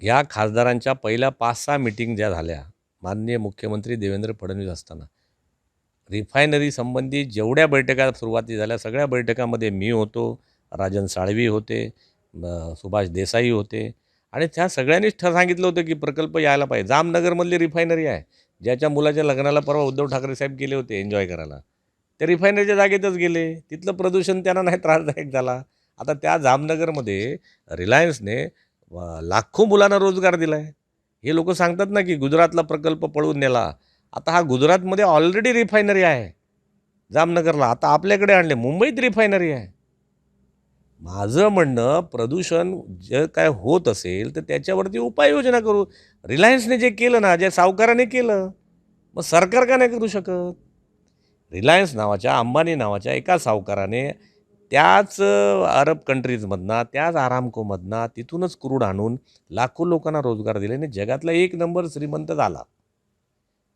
ह्या खासदारांच्या पहिल्या पाच सहा मिटिंग ज्या झाल्या माननीय मुख्यमंत्री देवेंद्र फडणवीस असताना रिफायनरी संबंधी जेवढ्या बैठका सुरुवाती झाल्या सगळ्या बैठकामध्ये मी होतो राजन साळवी होते सुभाष देसाई होते आणि त्या सगळ्यांनीच ठर सांगितलं होतं की प्रकल्प यायला पाहिजे. जामनगरमधली रिफायनरी आहे ज्याच्या मुलाच्या लग्नाला परवा उद्धव ठाकरे साहेब गेले होते एन्जॉय करायला. ते रिफायनरीच्या जागेतच गेले. तिथलं प्रदूषण त्यांना नाही त्रासदायक झाला. आता त्या जामनगरमध्ये रिलायन्सने लाखो मुलांना रोजगार दिला आहे हे लोक सांगतात ना की गुजरातला प्रकल्प पळवून नेला. आता हा गुजरातमध्ये ऑलरेडी रिफायनरी आहे. जामनगरला. आता आपल्याकडे आणले. मुंबईत रिफायनरी आहे. माझं म्हणणं प्रदूषण जे काय होत असेल तर त्याच्यावरती उपाययोजना करू. रिलायन्सने जे केलं ना जे सावकाराने केलं मग सरकार का नाही करू शकत? रिलायन्स नावाच्या अंबानी नावाच्या एका सावकाराने त्याच अरब कंट्रीजमधनं त्याच आरामकोमधनं तिथूनच क्रूड आणून लाखो लोकांना रोजगार दिले आणि जगातला एक नंबर श्रीमंत झाला.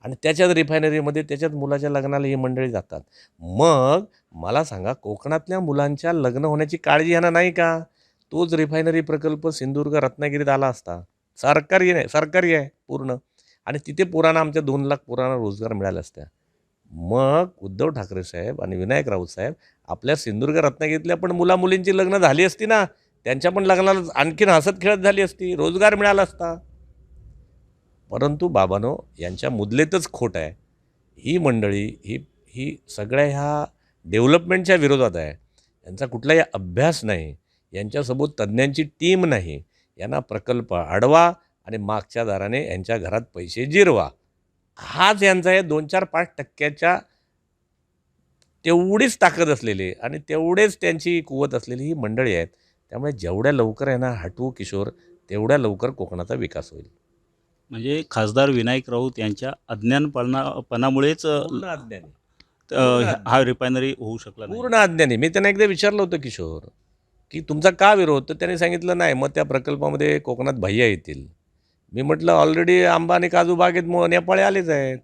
आणि त्याच्याच रिफायनरीमध्ये त्याच्याच मुलाच्या लग्नाला ही मंडळी जातात. मग मला सांगा कोकणातल्या मुलांच्या लग्न होण्याची काळजी ह्यांना नाही का? तोच रिफायनरी प्रकल्प सिंधुदुर्ग रत्नागिरीत आला असता. सरकारी नाही सरकारी आहे पूर्ण. आणि तिथे पुराणा आमच्या दोन लाख पुराणा रोजगार मिळाला असत्या. मग उद्धव ठाकरे साहेब आणि विनायक राऊत साहेब आपल्या सिंधुदुर्ग रत्नागिरीतल्या पण मुलामुलींची लग्न झाली असती ना त्यांच्या पण लग्नाला आणखीन हसत खेळत झाली असती रोजगार मिळाला असता. परंतु बाबानो यांच्या मुदलेतच खोट आहे. ही मंडळी ही ही सगळ्या ह्या डेव्हलपमेंटच्या विरोधात आहे. यांचा कुठलाही अभ्यास नाही. यांच्यासोबत तज्ज्ञांची टीम नाही. यांना प्रकल्प अडवा आणि मागच्या दाराने यांच्या घरात पैसे जिरवा. हाच यांचा आहे दोन चार पाच टक्क्याच्या तेवढीच ताकद असलेली आणि तेवढेच त्यांची कुवत असलेली ही मंडळी आहेत. त्यामुळे जेवढ्या लवकर यांना हटवू किशोर तेवढ्या लवकर कोकणाचा विकास होईल. म्हणजे खासदार विनायक राऊत यांच्या अज्ञानपणा पणामुळेच अ, पूर्ण अज्ञानी. अ, हा रिफायनरी होऊ शकला पूर्ण अज्ञानी. मी त्यांना एकदा विचारलं होतं किशोर की तुमचा का विरोध? तर त्याने सांगितलं नाही मग त्या प्रकल्पामध्ये कोकणात भैया येतील. मी म्हटलं ऑलरेडी आंबा आणि काजू बागेत मग नेपाळी आलेच आहेत.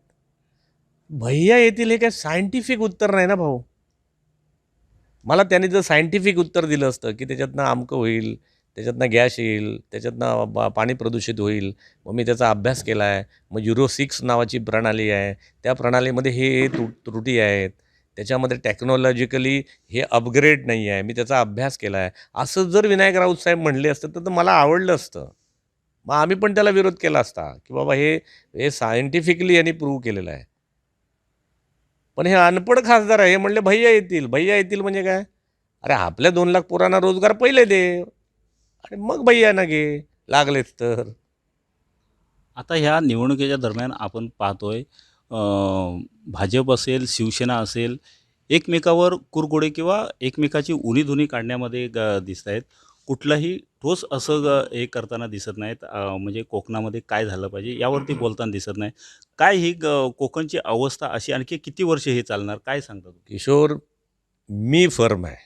भैया येतील हे काय सायंटिफिक उत्तर नाही ना भाऊ? मला त्याने जर सायंटिफिक उत्तर दिलं असतं की त्याच्यातनं आमकं होईल त्याच्यातनं गॅस येईल त्याच्यातनं बा पाणी प्रदूषित होईल मग मी त्याचा अभ्यास केला आहे मग युरो सिक्स नावाची प्रणाली आहे त्या प्रणालीमध्ये हे हे त्रुटी आहेत त्याच्यामध्ये टेक्नॉलॉजिकली हे अपग्रेड नाही आहे मी त्याचा अभ्यास केला आहे असं जर विनायक राऊत साहेब म्हणले असतं तर मला आवडलं असतं. मग आम्ही पण त्याला विरोध केला असता की बाबा हे हे सायंटिफिकली यांनी प्रूव्ह केलेलं आहे. पण हे अनपड खासदार आहे हे म्हणले भैया येतील भैया येतील म्हणजे काय? अरे आपल्या दोन लाख पोरांना रोजगार पहिले दे. आणि मग भैया ना घे लागलेच तर. आता ह्या निवडणुकीच्या दरम्यान आपण पाहतोय भाजप असेल शिवसेना असेल एकमेकावर कुरगोडे किंवा एकमेकाची उनी धुनी काढण्यामध्ये ग दिसत आहेत कुठलंही ठोस असं ग हे करताना दिसत नाहीत. म्हणजे कोकणामध्ये काय झालं पाहिजे यावरती बोलताना दिसत नाही. काय ही ग कोकणची अवस्था अशी आणखी किती वर्ष हे चालणार? काय सांगता तुम्ही? किशोर मी फर्म आहे.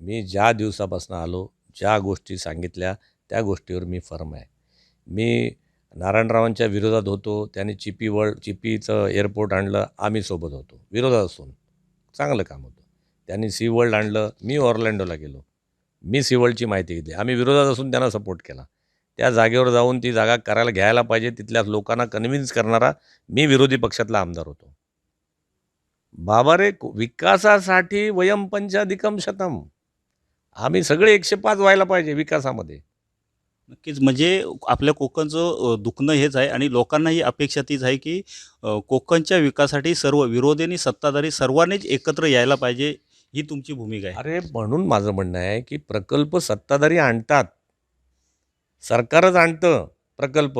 मी ज्या दिवसापासून आलो ज्या गोष्टी सांगितल्या त्या गोष्टीवर मी फर्म आहे. मी नारायणरावांच्या विरोधात होतो. त्यांनी चिपी वर्ल्ड चिपीचं एअरपोर्ट आणलं आम्ही सोबत होतो. विरोधात असून चांगलं काम होतं. त्यांनी सी वर्ल्ड आणलं मी ऑर्लँडोला गेलो. मी सिवळची माहिती घेतली. आम्ही विरोधात असून त्यांना सपोर्ट केला. त्या जागेवर जाऊन ती जागा करायला घ्यायला पाहिजे तिथल्या लोकांना कन्व्हिन्स करणारा मी विरोधी पक्षातला आमदार होतो. बाबा रे विकासासाठी वयम पंचाधिकम शतम. आम्ही सगळे एकशे पाच व्हायला पाहिजे विकासामध्ये. नक्कीच. म्हणजे आपल्या कोकणचं दुखणं हेच आहे आणि लोकांनाही अपेक्षा तीच आहे की कोकणच्या विकासासाठी सर्व विरोधी आणि सत्ताधारी सर्वांनीच एकत्र यायला पाहिजे. ही तुमची भूमिका आहे. अरे म्हणून माझं म्हणणं आहे की प्रकल्प सत्ताधारी आणतात. सरकारच आणतं प्रकल्प.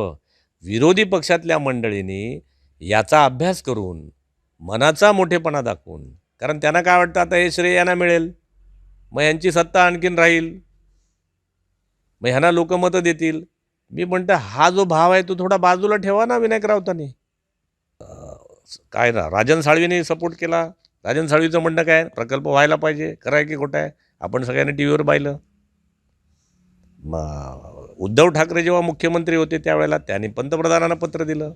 विरोधी पक्षातल्या मंडळींनी याचा अभ्यास करून मनाचा मोठेपणा दाखवून कारण त्यांना काय वाटतं आता हे श्रेय यांना मिळेल. मग यांची सत्ता आणखीन राहील. मग ह्यांना लोक मतं देतील. मी म्हणतो हा जो भाव आहे तो थोडा बाजूला ठेवा ना विनायक राऊतांनी. काय ना राजन साळवीने सपोर्ट केला. राजन साळवीचं म्हणणं काय? प्रकल्प व्हायला पाहिजे. कराय की खोटं आहे? आपण सगळ्यांनी टी व्हीवर पाहिलं. मग उद्धव ठाकरे जेव्हा मुख्यमंत्री होते त्यावेळेला त्यांनी पंतप्रधानांना पत्र दिलं.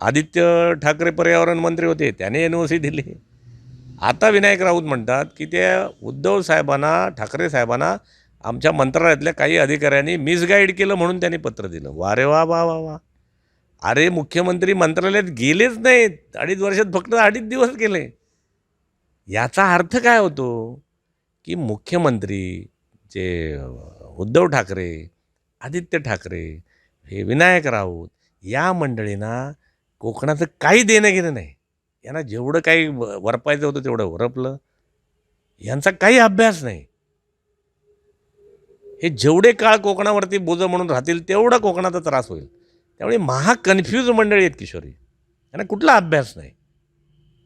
आदित्य ठाकरे पर्यावरण मंत्री होते त्याने एन ओ सी दिली. आता विनायक राऊत म्हणतात की त्या उद्धव साहेबांना ठाकरे साहेबांना आमच्या मंत्रालयातल्या काही अधिकाऱ्यांनी मिसगाईड केलं म्हणून त्यांनी पत्र दिलं. वा रे वा वा वा वा. अरे मुख्यमंत्री मंत्रालयात गेलेच नाहीत. अडीच वर्षात फक्त अडीच दिवस गेले. याचा अर्थ काय होतो की मुख्यमंत्री जे उद्धव ठाकरे आदित्य ठाकरे हे विनायक राऊत या मंडळींना कोकणाचं काही देणं घेणं नाही. यांना जेवढं काही वरपायचं होतं तेवढं वरपलं. यांचा काही अभ्यास नाही. हे जेवढे काळ कोकणावरती बोजं म्हणून राहतील तेवढा कोकणाचा त्रास होईल. त्यामुळे महा कन्फ्यूज मंडळी आहेत किशोरी. यांना कुठला अभ्यास नाही.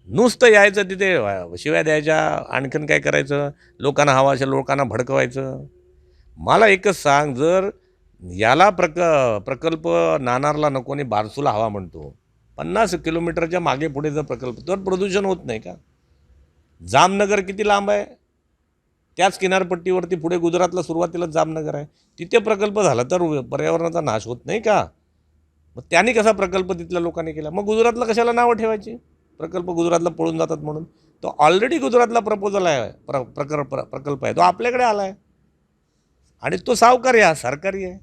नुसतं यायचं तिथे शिव्या द्यायच्या आणखीन काय करायचं? लोकांना हवा असेल लोकांना भडकवायचं. मला एकच सांग जर याला प्रक प्रकल्प नानारला नको आणि बारसूला हवा म्हणतो पन्नास किलोमीटरच्या मागे पुढे जर प्रकल्प तर प्रदूषण होत नाही का? जामनगर किती लांब आहे? त्याच किनारपट्टीवरती पुढे गुजरातला सुरुवातीला जामनगर आहे. तिथे प्रकल्प झाला तर पर्यावरणाचा नाश होत नाही का? मग त्याने कसा प्रकल्प तिथल्या लोकांनी केला? मग गुजरातला कशाला नावं ठेवायची? प्रकल्प गुजरातला पळून जातात म्हणून. तो ऑलरेडी गुजरातला प्रपोजल आहे. प्र प्रकर प्र प्रकल्प आहे. तो आपल्याकडे आला आहे आणि तो सावकारी हा सरकारी आहे.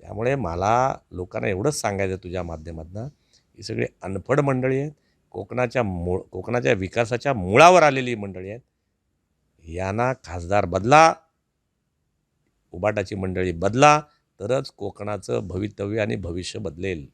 त्यामुळे मला लोकांना एवढंच सांगायचं आहे तुझ्या माध्यमातून. ही सगळी अनफड मंडळी आहेत. कोकणाच्या मूळ कोकणाच्या विकासाच्या मुळावर आलेली मंडळी आहेत. यांना खासदार बदला. उबाटाची मंडळी बदला. तरच कोकणाचं भवितव्य आणि भविष्य बदलेल.